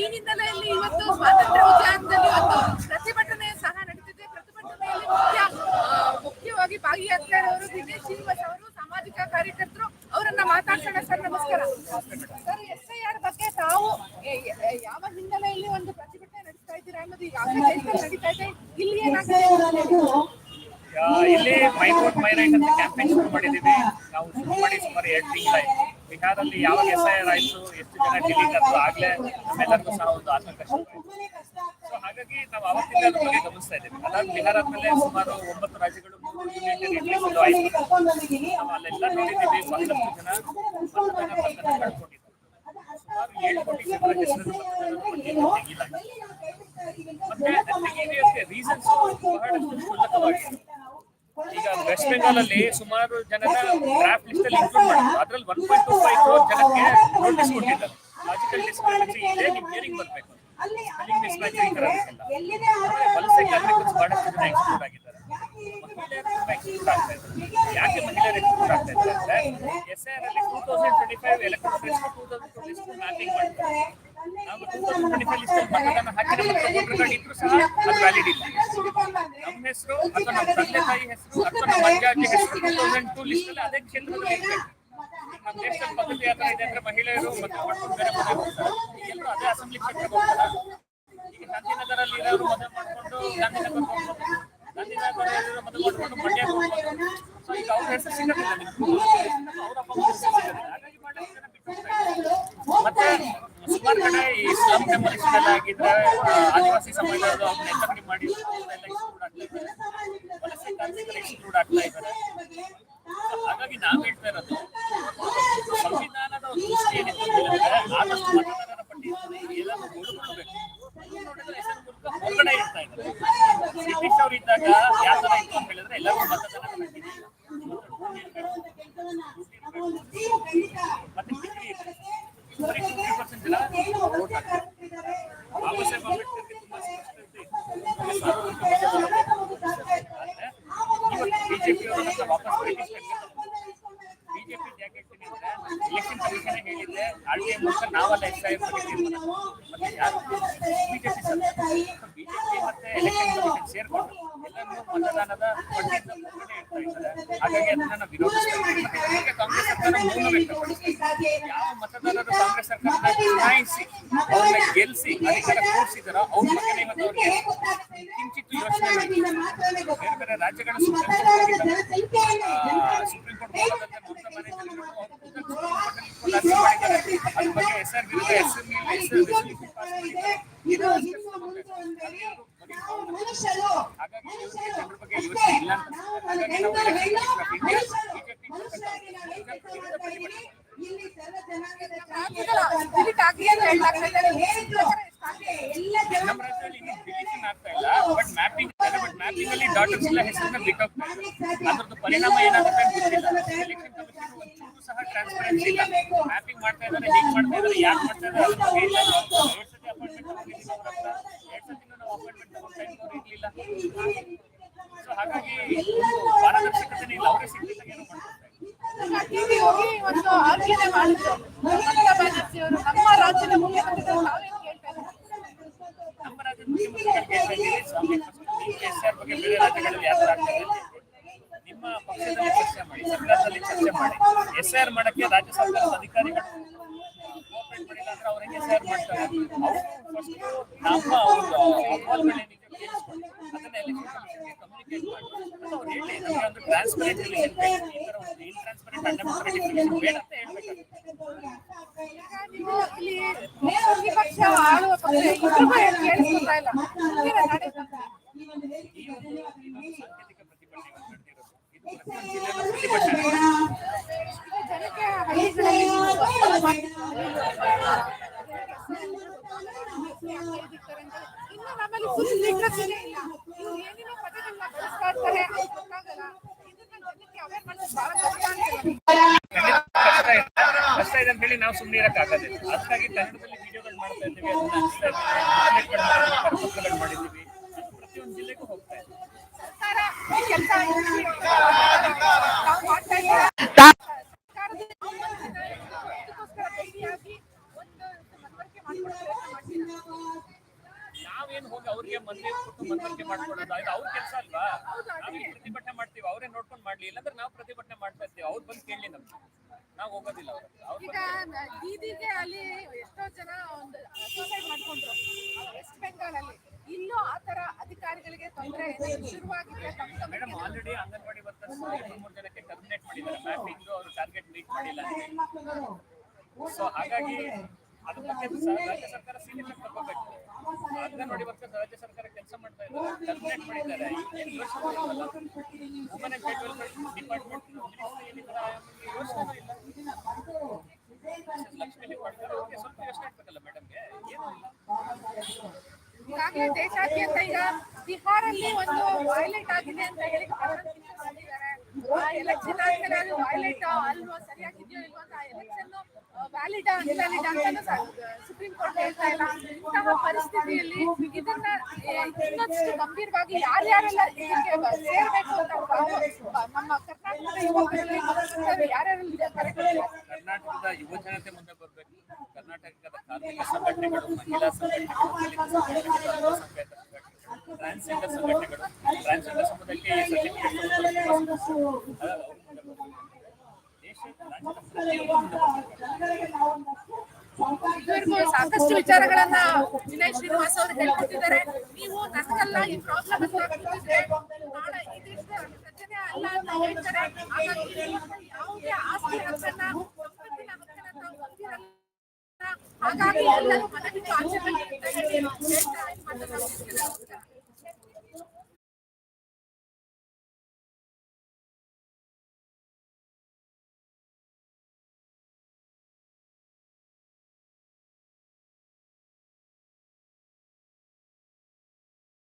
ಈ ಹಿನ್ನೆಲೆಯಲ್ಲಿ ಇವತ್ತು ಸ್ವಾತಂತ್ರ್ಯ ಉದ್ಯಾನದಲ್ಲಿ ಒಂದು ಪ್ರತಿಭಟನೆ ಸಹ ನಡೀತಿದೆ. ಪ್ರತಿಭಟನೆಯಲ್ಲಿ ಮುಖ್ಯ ಮುಖ್ಯವಾಗಿ ಭಾಗಿಯಾಗಿದ್ದಾರೆ ದಿನೇಶ್ ಶ್ರೀನಿವಾಸ್ ಅವರು, ಸಾಮಾಜಿಕ ಕಾರ್ಯಕರ್ತರು. ಅವರನ್ನ ಮಾತಾಡ್ಸೋಣ ಸರ್, ನಮಸ್ಕಾರ. ಸರ್, ಎಸ್ ಐ ಆರ್ ಬಗ್ಗೆ ತಾವು ಯಾವ ಹಿನ್ನೆಲೆಯಲ್ಲಿ ಒಂದು ಪ್ರತಿಭಟನೆ ನಡೆಸ್ತಾ ಇದ್ದೀರಾ ಅನ್ನೋದು ಈಗ ನಡೀತಾ ಇದೆ. ಇಲ್ಲಿ ಏನಾಗ್ತದೆ ಇಲ್ಲಿ ಮೈ ವೋಟ್ ಮೈ ರೈಟ್ ಅಂತ ಕ್ಯಾಂಪೇನ್ ಶುರು ಮಾಡಿದ್ದೀವಿ. ನಾವು ಶುರು ಮಾಡಿ ಸುಮಾರು ಎರಡು ತಿಂಗಳಾಯ್ತು. ಬಿಹಾರಲ್ಲಿ ಯಾವಾಗ ಎಸ್ ಐ ಆರ್ ಆಯ್ತು, ಎಷ್ಟು ಜನ ಡಿಲೀಟ್ ಆದ್ರು ಆಗ್ಲೇ ನಮ್ಮೆಲ್ಲರಿಗೂ ಸಹ ಒಂದು ಆತಂಕ ಶುರುವಾಯ್ತು ಸೊ ಹಾಗಾಗಿ ನಾವು ಅವತ್ತಿಂದ ಅದ್ರ ಬಗ್ಗೆ ಗಮನಿಸ್ತಾ ಇದ್ದೀವಿ. ಅದಾದ ಬಿಹಾರ ಆದ್ಮೇಲೆ ಸುಮಾರು ಒಂಬತ್ತು ರಾಜ್ಯಗಳು ಮೂರು ಯೂನಿಯನ್ ಟೆರಿಟರೀಸ್ ಒಂದು ಆಯ್ತು. ನಾವು ಅಲ್ಲೆಲ್ಲ ನೋಡಿದ್ದೀವಿ ಬಹಳಷ್ಟು ಜನ ಮತದಾನ ಬಂಧನ ಕಳ್ಕೊಂಡಿದ್ದಾರೆ. ಸುಮಾರು ಏಳು ಕೋಟಿ ಜನರ ಹೆಸರನ್ನು ಮತದಾರರ ಪಟ್ಟಿಯಲ್ಲಿ ತೆಗೆಯಲಾಗಿದೆ ಮತ್ತೆ ತೆಗೆಯೋಕೆ ರೀಸನ್ಸ್ ಬಹಳಷ್ಟು ಕ್ಷುಲ್ಲಕವಾಗಿದೆ ಈಗ ವೆಸ್ಟ್ ಬೆಂಗಾಲ್ ಅಲ್ಲಿ ಸುಮಾರು ಜನ ಡ್ರಾಫ್ಟ್ ಲಿಸ್ಟ್ ಅಲ್ಲಿ ಇನ್ಕ್ಲೂಡ್ ಮಾಡಿದ್ರು ಅದ್ರಲ್ಲಿ one point two five crore ಜನಕ್ಕೆ ನೋಟಿಸ್ ಕೊಟ್ಟಿದ್ದಾರೆ. ಲಾಜಿಕಲ್ ಡಿಸ್ಕ್ರಿಪೆನ್ಸಿ ಇದೆ ನಿಮ್ ಹಿಯರಿಂಗ್ ಬರ್ಬೇಕು. ಸ್ಪೆಲ್ಲಿಂಗ್ ಮಿಸ್ಮ್ಯಾಚ್ ಈ ತರ ವಲಸೆ ಕಾರ್ಮಿಕರು ಬಹಳಷ್ಟು ಜನ ಎಕ್ಸ್ಕ್ಲೂಡ್ ಆಗಿದ್ದಾರೆ. ಮಹಿಳೆಯರು ತುಂಬಾ ಎಕ್ಸ್ಕ್ಲೂಡ್ ಆಗ್ತಾ ಇದ್ದಾರೆ. ಯಾಕೆ ಮಹಿಳೆಯರು ಎಕ್ಸ್ಕ್ಲೂಡ್ ಆಗ್ತಾ ಇದ್ದಾರೆ ಅಂದ್ರೆ ಎಸ್ ಐ ಅಲ್ಲಿ two thousand twenty five list two thousand twenty list mapping ಮಾಡ್ತಾರೆ ನಾವು two thousand twenty five list ಮತದಾನ ವೋಟರ್ ಕಾರ್ಡ್ ಇದ್ರು ಸಹ ಅದು ವ್ಯಾಲಿಡ್ ಇಲ್ಲ. ನಮ್ಮ ಹೆಸರು ಅಥವಾ ನಮ್ಮ ತಂದೆ ತಾಯಿ ಹೆಸರು ಅಥವಾ ನಮ್ಮ ಅಜ್ಜ ಅಜ್ಜಿ ಹೆಸರು ಟೂ ತೌಸಂಡ್ ಟೂ ಲಿಸ್ಟ್ ಅಲ್ಲಿ ಅದೇ ಕ್ಷೇತ್ರದಲ್ಲಿ ಇರ್ಬೇಕು ನಮ್ಮ ದೇಶದ ಪದ್ಧತಿ ಯಾವ ತರ ಇದೆ ಅಂದ್ರೆ ಮಹಿಳೆಯರು ಮದುವೆ ಮಾಡ್ಕೊಂಡು ಬೇರೆ ಮನೆಗೆ ಹೋಗ್ತಾರೆ. ಎಲ್ಲರೂ ಅದೇ ಅಸೆಂಬ್ಲಿ ಕ್ಷೇತ್ರಕ್ಕೆ ಹೋಗ್ತಾರೆ. ಈಗ ಗಾಂಧಿನಗರಲ್ಲಿ ಇರೋರು ಮದುವೆ ಮಾಡ್ಕೊಂಡು ಗಾಂಧಿನಗರ ಹೋಗ್ಬೋದು ಗಾಂಧಿನಗರ ಇರೋರು ಮದುವೆ ಮಾಡ್ಕೊಂಡು ಮಂಡ್ಯ ಹೋಗ್ಬೋದು. ಸೊ ಈಗ ಅವ್ರ ಹೆಸರು ಸಿಗೋದಿಲ್ಲ ಅವ್ರ ಅಪ್ಪ ಹೆಸರು ಸಿಗೋದಿಲ್ಲ ಹಾಗಾಗಿ ಬಹಳಷ್ಟು ಜನ ಬಿಟ್ಟು ಹೋಗ್ತಾ ಇದ್ದಾರೆ. ಮತ್ತೆ ಸುಮಾರು ಕಡೆ ಸ್ಲಮ್ ಆಗಿದ್ರೆ ಆದಿವಾಸಿ ಸಮಾಜದ ಅವ್ರನ್ನ ಎತ್ತಂಗಡಿ ಮಾಡಿ ವಲಸೆ ಕಾರ್ಮಿಕರು ಎಕ್ಸ್ಕ್ಲೂಡ್ ಆಗ್ತಾ ಇದ್ದಾರೆ ಹಾಗಾಗಿ ನಾವ್ ಹೇಳ್ತಾ ಇರೋದು, ಸಂವಿಧಾನದ ಒಂದು ದೃಷ್ಟಿ ಏನಿತ್ತು ಆದಷ್ಟು ಮತದಾರರ ಪಟ್ಟಿ ಎಲ್ಲರೂ ಉಳ್ಕೊಳ್ಬೇಕು ನೋಡಿದ್ರೆ ಹೆಸರು ಮೂಲಕ ಹೊರಗಡೆ ಇರ್ತಾ ಇದ್ದಾರೆ. ಬ್ರಿಟಿಷ್ ಅವರು ಇದ್ದಾಗ ಯಾವ ತರ ಇತ್ತು ಅಂತ ಹೇಳಿದ್ರೆ ಎಲ್ಲರೂ ಮತದಾರರ ಪಟ್ಟಿ ಮತ್ತೆ ಡಿಗ್ರಿ ಬರೀ ಫಿಫ್ಟಿ ಪರ್ಸೆಂಟ್ ಜನ ವೋಟ್ ಹಾಕ್ತಾರೆ ಬಾಬಾ ಸಾಹೇಬ್ ಅಂಬೇಡ್ಕರ್ಗೆ ತುಂಬಾ ಸ್ಪಷ್ಟತೆ ಇತ್ತು. ಸಾರ್ವತ್ರಿಕ ಮತದಾನ ಇವತ್ತು ಬಿಜೆಪಿ ಅವರ ಹತ್ರ ವಾಪಸ್ ಬ್ರಿಟಿಷ್ ಬಿಜೆಪಿ ಯಾಕೆ ಹೇಳ್ತೀನಿ ಅಂದ್ರೆ ಎಲೆಕ್ಷನ್ ಕಮಿಷನ್ ಐ ಮೂಲಕ ನಾವೆಲ್ಲ ಎಸ್ ಐ ಬಗ್ಗೆ ತೀರ್ಮಾನ ಮಾಡೋದು. ಮತ್ತೆ ಯಾರು ಬಿಜೆಪಿ ಬಿಜೆಪಿ ಮತ್ತೆ ಎಲೆಕ್ಷನ್ ಕಮಿಷನ್ ಸೇರ್ಕೊಂಡು ಎಲ್ಲರೂ ಮತದಾನದ ಪಟ್ಟಿಯಿಂದ ಹೊರಗಡೆ ಇಡ್ತಾ ಇದ್ದಾರೆ ಹಾಗಾಗಿ ಕಾಂಗ್ರೆಸ್ ಸರ್ಕಾರ ಮೌನ ಯಾವ ಕಾಂಗ್ರೆಸ್ ಸರ್ಕಾರದ ಚುನಾಯಿಸಿ ಅವ್ರನ್ನ ಗೆಲ್ಲಿಸಿ ಅಧಿಕಾರ ಕೂರಿಸಿದಾರೋ ಅವ್ರ ಬಗ್ಗೆನೇ ಇವತ್ತು ಅವ್ರಿಗೆ ಕಿಂಚಿತ್ತು. ಬೇರೆ ಬೇರೆ ರಾಜ್ಯಗಳ ಹೋಗಿದ್ದಾರೆ. ಸುಪ್ರೀಂ ಕೋರ್ಟ್ ಹೋಗೋದಂತೆ ಮಮತಾ ಬ್ಯಾನರ್ಜಿ ಅವರು ಅವ್ರು ಖುದ್ದಾಗಿ ಸುಪ್ರೀಂ ಕೋರ್ಟ್ ಅಲ್ಲಿ ಇಟ್ಕೊಂಡು ಅರ್ಜಿ ಮಾಡಿದ್ದಾರೆ. ಅದ್ರ ಬಗ್ಗೆ ಹೆಸರು ವಿರುದ್ಧ ಹೆಸರು ಮೇಲೆ ಹೆಸರು resolution pass ಮಾಡಿದ್ದಾರೆ. ಇದು ಅಷ್ಟೇ ಹಾಗಾಗಿ ಇವ್ರಿಗೆ ಜನರ ಬಗ್ಗೆ ಯೋಚನೆ ಇಲ್ಲ. ಅಂತ ಹಾಗಾಗಿ ನಾವು ಎಲೆಕ್ಷನ್ ಕಮಿಷನ್ ಆಫ್ ನಾವು ಬಿಜೆಪಿ ಡಿಲೀಟ್ ಆಗಿ ಅಂತ. ಹೇಳಲಾಗ್ತಾ ಇದೆ ನಮ್ಮ ರಾಜ್ಯದಲ್ಲಿ ಇನ್ನೂ ಡಿಲೀಷನ್ ಆಗ್ತಾ ಇಲ್ಲ. ಬಟ್ ಮ್ಯಾಪಿಂಗ್ ಬಟ್ ಮ್ಯಾಪಿಂಗ್ ಅಲ್ಲಿ ಡಾಟರ್ಸ್ ಎಲ್ಲ ಹೆಸರನ್ನ ಬಿಟ್ಟೋಗ್ತಾ ಇದೆ. ಅದ್ರದ್ದು ಪರಿಣಾಮ ಏನಾಗುತ್ತೆ ಅಂತ ಗೊತ್ತಿಲ್ಲ. ಸಹ ಟ್ರಾನ್ಸ್ಪರೆನ್ಸಿ ಇಲ್ಲ. ಸೊ ಹಾಗಾಗಿ ಪಾರದರ್ಶಕತೆ ಇಲ್ಲ. ಅವರೇ ಹೋಗಿ ಒಂದು ಆಜ್ಞೆ ಮಾಡಿದ್ರು ಮಮತಾ ಬ್ಯಾನರ್ಜಿ ಅವರು ನಮ್ಮ ರಾಜ್ಯದ ಮುಖ್ಯಮಂತ್ರಿಗಳು ನಾವೇನು ಕೇಳ್ತಾ ಇದ್ದೀವಿ ನಮ್ಮ ರಾಜ್ಯದ ಮುಖ್ಯಮಂತ್ರಿಗಳು ಕೇಳ್ತಾ ಇದ್ದೀವಿ ಸ್ವಾಮಿ ಎಸ್ ಆರ್ ಬಗ್ಗೆ ಬೇರೆ ರಾಜ್ಯಗಳಲ್ಲಿ ಯಾವ ತರ ಆಗ್ತದೆ ಅಂತ ಹೇಳ್ತೀವಿ. ನಿಮ್ಮ ಪಕ್ಷದಲ್ಲಿ ಚರ್ಚೆ ಮಾಡಿ ಸರ್ಕಾರದಲ್ಲಿ ಚರ್ಚೆ ಮಾಡಿ ಎಸ್ ಆರ್ ಮಾಡಕ್ಕೆ ರಾಜ್ಯ ಸರ್ಕಾರದ ಅಧಿಕಾರಿಗಳು ಕೋಆಪರೇಟ್ ಮಾಡಿಲ್ಲ ಅಂದ್ರೆ ಅವ್ರು ಹೆಂಗೆ ಎಸ್ ಆರ್ ಮಾಡ್ತಾರೆ ಅವರು ಫಸ್ಟ್ ನಮ್ಮ ಒಂದು ಅಹವಾಲುಗಳೇನಿದೆ ಕೇಳಿಸ್ಕೊಂಡು ಅದನ್ನ ಎಲೆಕ್ಷನ್ ಕಮಿಷನ್ಗೆ ಕಮ್ಯುನಿಕೇಟ್ ಮಾಡಿ ಅಂತ ಅವ್ರು ಹೇಳಿ ನಮಗೆ ಒಂದು ಟ್ರಾನ್ಸ್ಪರೆಂಟ್ ಎಲೆಕ್ಷನ್ ಬೇಕು ಈ ತರ ಒಂದು ಇನ್ಟ್ರಾನ್ಸ್ಪರೆಂಟ್ ಅನ್ಡೆಮೋಕ್ರೆಟಿಕ್ ಎಲೆಕ್ಷನ್ ಬೇಡ ಅಂತ ಹೇಳ್ಬೇಕಾಗ್ತದೆ ಈಗ ನೀವು ಇಲ್ಲಿ ಪ್ರತಿಪಕ್ಷ ಆಳುವ ಪಕ್ಷ ಇಬ್ಬರಿಗೂ ಏನು ಕೇಳಿಸ್ಕೊಳ್ತಾ ಇಲ್ಲ ಮುಂದಿನ ನಡೆ ಈ ಒಂದು ಇನ್ನೊಂದು ಸಾಂಕೇತಿಕ ಪ್ರತಿಭಟನೆ ಇವತ್ತು ನಡೆದಿರೋದು ಇದು ಪ್ರತಿಯೊಂದು ಜಿಲ್ಲೆಯಲ್ಲೂ ಪ್ರತಿಭಟನೆ ಕಷ್ಟ ಇದೆ ಅಂತ ಹೇಳಿ ನಾವು ಸುಮ್ಮನೆ ಇರಕ್ಕಾಗೋದಿಲ್ಲ ಅದಕ್ಕಾಗಿ ಕನ್ನಡದಲ್ಲಿ ವಿಡಿಯೋಗಳು ಮಾಡ್ತಾ ಇದ್ದೀವಿ ಇದ್ದೀವಿ ಮಾಡಿದ್ದೀವಿ ಪ್ರತಿಯೊಂದು ಜಿಲ್ಲೆಗೂ ಹೋಗ್ತಾ ಇದೆ ಸರ್ಕಾರ ಈ ಕೆಲಸ ನಾವು ಮಾಡ್ತಾ ಇದ್ದೀವಿ ಸರ್ಕಾರದ ಇದಕ್ಕೋಸ್ಕರ ಭೇಟಿಯಾಗಿ ಒಂದು ಮನವರಿಕೆ ಮಾಡ್ಕೊಳ್ಳೋ ಪ್ರಯತ್ನ ಮಾಡ್ತೀರಾ ಅವ್ರಿಗೆ ಮನವಿ ಕೊಟ್ಟು ಮನವರಿಕೆ ಮಾಡ್ಕೊಳ್ಳೋದು ಅದು ಅವ್ರ ಕೆಲಸ ಅಲ್ವಾ? ನಾವು ಪ್ರತಿಭಟನೆ ಮಾಡ್ತೀವಿ. ಅವರೇ ನೋಡ್ಕೊಂಡು ಮಾಡ್ಲಿ. ಇಲ್ಲಾಂದ್ರೆ ನಾವು ಪ್ರತಿಭಟನೆ ಮಾಡ್ತಾ ಇರ್ತೀವಿ ಅವ್ರು ಬಂದು ಕೇಳಿ ನಮ್ಗೆ. ನಾವು ಹೋಗೋದಿಲ್ಲ ಈಗ ದೀದಿಗೆ ಅಲ್ಲಿ ಎಷ್ಟೋ ಜನ ಒಂದು ಸೂಸೈಡ್ ಮಾಡ್ಕೊಂಡ್ರು. ವೆಸ್ಟ್ ಬೆಂಗಾಲ್ ಅಲ್ಲಿ. ಇಲ್ಲೂ ಆತರ ಅಧಿಕಾರಿಗಳಿಗೆ ತೊಂದರೆ ಶುರುವಾಗಿದೆ ಮೇಡಮ್ ಆಲ್ರೆಡಿ ಅಂಗನವಾಡಿ ವರ್ಕರ್ಸ್ ಮೂರು ಜನಕ್ಕೆ ಟರ್ಮಿನೇಟ್ ಮಾಡಿದ್ದಾರೆ. ಮ್ಯಾಪಿಂಗ್ ಅವರು ಟಾರ್ಗೆಟ್ ಮೀಟ್ ಮಾಡಿಲ್ಲ. ಸೊ ಹಾಗಾಗಿ ಅದ್ರ ಬಗ್ಗೆ ಸರ್ಕಾರ ಸೀರಿಯಸ್ ಆಗಿ ತಗೋಬೇಕು ಅಂಗನವಾಡಿ ವರ್ಕರ್ಸ್ ರಾಜ್ಯ ಸರ್ಕಾರ ಕೆಲಸ ಮಾಡ್ತಾ ಟರ್ಮಿನೇಟ್ ಮಾಡಿದ್ದಾರೆ ವುಮನ್ ಡಿಪಾರ್ಟ್ಮೆಂಟ್ ಅವ್ರಿಗೆ ಸ್ವಲ್ಪ ಯೋಚನೆ ಇಲ್ಲ ಈಗಾಗಲೇ ದೇಶಾದ್ಯಂತ ಈಗ ಬಿಹಾರಲ್ಲಿ ಒಂದು ವೈಲೆಟ್ ಆಗಿದೆ ಅಂತ ಹೇಳಿ ಎಲೆಕ್ಷನ್ ಆದ್ಮೇಲೆ ಅದು ವೈಲೆಟ್ ಅಲ್ವೋ ಸರಿಯಾಗಿದೆಯೋ ಇಲ್ವೋ ಅಂತ ಎಲೆಕ್ಷನ್ ವ್ಯಾಲಿಡ್ ಇನ್ವ್ಯಾಲಿಡ್ ಅಂತಾನು ಸುಪ್ರೀಂ ಕೋರ್ಟ್ ಹೇಳ್ತಾ ಇಲ್ಲ ಇಂತಹ ಪರಿಸ್ಥಿತಿಯಲ್ಲಿ ಇದನ್ನ ಇನ್ನಷ್ಟು ಗಂಭೀರವಾಗಿ ಯಾರ್ಯಾರೆಲ್ಲ ಇದಕ್ಕೆ ಸೇರ್ಬೇಕು ಅಂತ ನಮ್ಮ ಕರ್ನಾಟಕದ ಯುವಕರಲ್ಲಿ ಯಾರ್ಯಾರೆಲ್ಲ ಇದೆ ಕರ್ನಾಟಕದ ಯುವ ಜನತೆ ಮುಂದೆ ಬರಬೇಕು ಕರ್ನಾಟಕದ ಕಾರ್ಮಿಕ ಸಂಘಟನೆಗಳು ಮಹಿಳಾ ಸಂಘಟನೆಗಳು ಟ್ರಾನ್ಸ್ಜೆಂಡರ್ ಸಂಘಟನೆಗಳು ಟ್ರಾನ್ಸ್ಜೆಂಡರ್ ಸಮುದಾಯಕ್ಕೆ ಸರ್ಟಿಫಿಕೇಟ್ ಸಾಕಷ್ಟು ವಿಚಾರಗಳನ್ನ ವಿನಯ್ ಶ್ರೀನಿವಾಸ್ ಅವರು ಹೇಳ್ಕೊಟ್ಟಿದ್ದಾರೆ. ನೀವು ನನಗಲ್ಲ ಈ ಪ್ರಾಬ್ಲಮ್ ಅಲ್ಲ ಯಾವುದೇ ಆಸ್ತಿ ಹಕ್ಕನ್ನ ಹಾಗಾಗಿ ಎಲ್ಲರೂ ಮನವಿ ಆಚರಣೆ ಹೇಳ್ತಾ